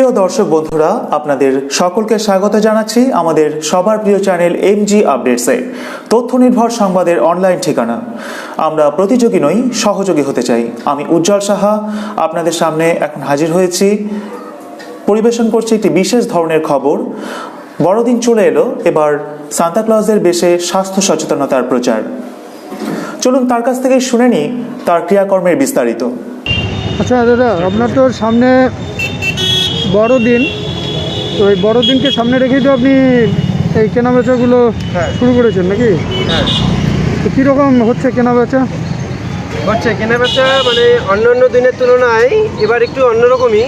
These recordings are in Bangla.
প্রিয় দর্শক বন্ধুরা, আপনাদের সকলকে স্বাগত জানাচ্ছি আমাদের সবার প্রিয় চ্যানেল এমজি আপডেটসে তথ্য নির্ভর সংবাদের অনলাইন ঠিকানা। আমরা প্রতিযোগী নই, সহযোগী হতে চাই। আমি উজ্জ্বল সাহা, আপনাদের সামনে এখন হাজির হয়েছি। পরিবেশন করছি একটি বিশেষ ধরনের খবর। বড়দিন চলে এলো, এবার সান্তাক্লজের বেশে স্বাস্থ্য সচেতনতার প্রচার। চলুন তার কাছ থেকে শুনে নিই, তার ক্রিয়াকর্মের বিস্তারিত। আচ্ছা দাদা, আপনার তো সামনে বড়দিন তো এই বড়দিনকে সামনে রেখেই তো আপনি এই কেনাবেচাগুলো হ্যাঁ। শুরু করেছেন নাকি? হ্যাঁ। তো কীরকম হচ্ছে কেনাবেচা হচ্ছে কেনাবেচা মানে অন্য অন্য দিনের তুলনায় এবার একটু অন্যরকমই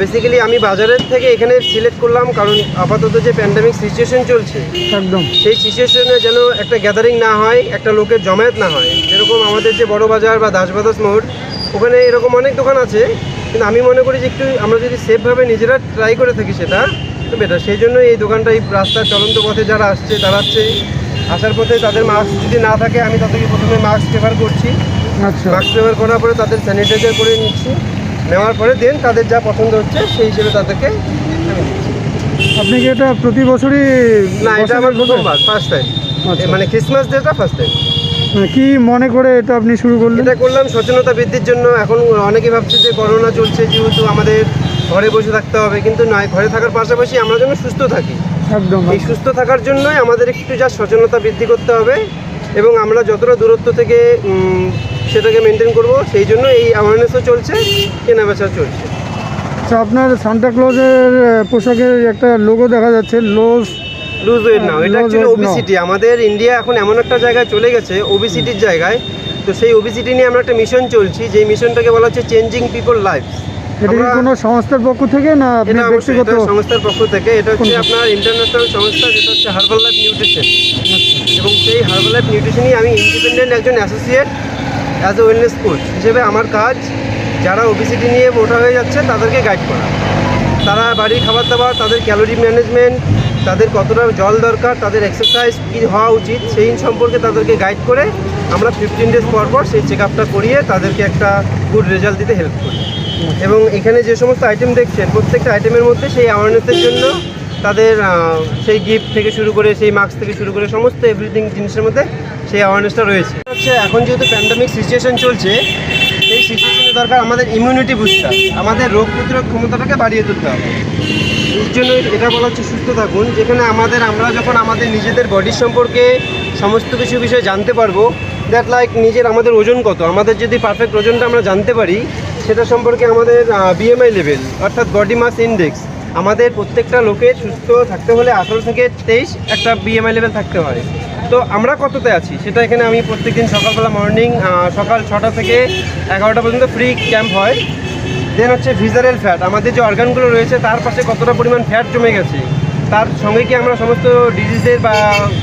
বেসিক্যালি আমি বাজারের থেকে এখানে সিলেক্ট করলাম কারণ আপাতত যে প্যান্ডামিক সিচুয়েশন চলছে একদম। সেই সিচুয়েশনে যেন একটা গ্যাদারিং না হয় একটা লোকের জমায়েত না হয়। যেরকম আমাদের যে বড় বাজার বা দাসবাদাস মোড় ওখানে এরকম অনেক দোকান আছে। কিন্তু আমি মনে করি যে একটু আমরা যদি সেফভাবে নিজেরা ট্রাই করে থাকি সেটা তো বেটার সেই জন্য এই দোকানটা এই রাস্তার চলন্ত পথে যারা আসছে দাঁড়াচ্ছে আসার পথে তাদের মাস্ক যদি না থাকে আমি তাদেরকে প্রথমে মাস্ক প্রেফার করছি। আচ্ছা। মাস্ক ব্যবহার করার পরে তাদের স্যানিটাইজার করে নিচ্ছি। নেওয়ার পরে দেন তাদের যা পছন্দ হচ্ছে সেই হিসেবে তাদেরকে আমি দিচ্ছি। আপনি কি এটা প্রতি বছরই না এটা আমার? প্রথমবার ফার্স্ট টাইম আচ্ছা। মানে ক্রিসমাস ডেটা ফার্স্ট টাইম কি মনে করে এটা আপনি শুরু করলেন? এটা করলাম সচেতনতা বৃদ্ধির জন্য। এখন অনেকে ভাবছে যে করোনা চলছে যেহেতু আমাদের ঘরে বসে থাকতে হবে কিন্তু নয় ঘরে থাকার পাশাপাশি আমরা যেন সুস্থ থাকি। একদম এই সুস্থ থাকার জন্যই আমাদের একটু যা সচেতনতা বৃদ্ধি করতে হবে এবং আমরা যতটা দূরত্ব থেকে সেটাকে মেনটেন করব সেই জন্য এই অ্যাওয়ারনেসও চলছে কেনাবেচা চলছে। আচ্ছা আপনার সান্টা ক্লজের পোশাকের একটা লোগো দেখা যাচ্ছে লোস লুজ ওয়েট নাও এটা অ্যাকচুয়ালি ওবিসিটি আমাদের ইন্ডিয়া এখন এমন একটা জায়গায় চলে গেছে ওবিসিটির জায়গায়। তো সেই ওবিসিটি নিয়ে আমরা একটা মিশন চলছি যেই মিশনটাকে বলা হচ্ছে চেঞ্জিং পিপল লাইফ এটা কি কোনো সংস্থার পক্ষ থেকে না আপনি ব্যক্তিগত? সংস্থার পক্ষ থেকে। এটা হচ্ছে আপনার ইন্টারন্যাশনাল সংস্থা যেটা হচ্ছে হার্বাল লাইফ নিউট্রিশন এবং সেই হার্বাল লাইফ নিউট্রিশনই আমি ইন্ডিপেন্ডেন্ট একজন associate as a wellness coach হিসেবে আমার কাজ যারা ওবিসিটি নিয়ে মোটা হয়ে যাচ্ছে তাদেরকে গাইড করা। তারা বাড়ির খাবার দাবার তাদের ক্যালোরি ম্যানেজমেন্ট তাদের কতটা জল দরকার, তাদের এক্সারসাইজ কী হওয়া উচিত, সেই সম্পর্কে তাদেরকে গাইড করে আমরা ফিফটিন ডেজ পর পর সেই চেক আপটা করিয়ে তাদেরকে একটা গুড রেজাল্ট দিতে হেল্প করি। এবং এখানে যে সমস্ত আইটেম দেখছেন, প্রত্যেকটা আইটেমের মধ্যে সেই অ্যাওয়ারনেসের জন্য তাদের সেই গিফট থেকে শুরু করে, সেই মাস্ক থেকে শুরু করে সমস্ত এভরিথিং জিনিসের মধ্যে সেই অ্যাওয়ারনেসটা রয়েছে। হচ্ছে এখন যেহেতু প্যান্ডামিক সিচুয়েশন চলছে, সেই সিচুয়েশনে দরকার আমাদের ইমিউনিটি বুস্টার আমাদের রোগ প্রতিরোধ ক্ষমতাটাকে বাড়িয়ে তুলতে হবে। জন্য এটা বলা হচ্ছে সুস্থ থাকুন, যেখানে আমাদের, আমরা যখন আমাদের নিজেদের বডির সম্পর্কে সমস্ত কিছু বিষয়ে জানতে পারব দ্যাট লাইক নিজের আমাদের ওজন কত, আমাদের যদি পারফেক্ট ওজনটা আমরা জানতে পারি, সেটা সম্পর্কে আমাদের বিএমআই লেভেল অর্থাৎ বডি মাস ইন্ডেক্স আমাদের প্রত্যেকটা লোকের সুস্থ থাকতে হলে আঠারো থেকে তেইশ একটা বিএমআই লেভেল থাকতে হয় তো আমরা কততে আছি, সেটা এখানে আমি প্রত্যেকদিন সকালবেলা মর্নিং সকাল ছটা থেকে এগারোটা পর্যন্ত ফ্রি ক্যাম্প হয়। দেন হচ্ছে ভিজারেল ফ্যাট আমাদের যে অর্গানগুলো রয়েছে, তার পাশে কতটা পরিমাণ ফ্যাট জমে গেছে, তার সঙ্গে কি আমরা সমস্ত ডিজিজের বা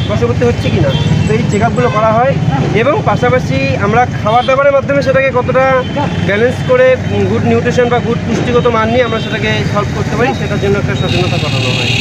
বশবর্তী হচ্ছে কি না তো এই চেক আপগুলো করা হয় এবং পাশাপাশি আমরা খাবার দাবারের মাধ্যমে সেটাকে কতটা ব্যালেন্স করে গুড নিউট্রিশন বা গুড পুষ্টিগত মান নিয়ে আমরা সেটাকে সলভ করতে পারি, সেটার জন্য একটা সচেতনতা করানো হয়।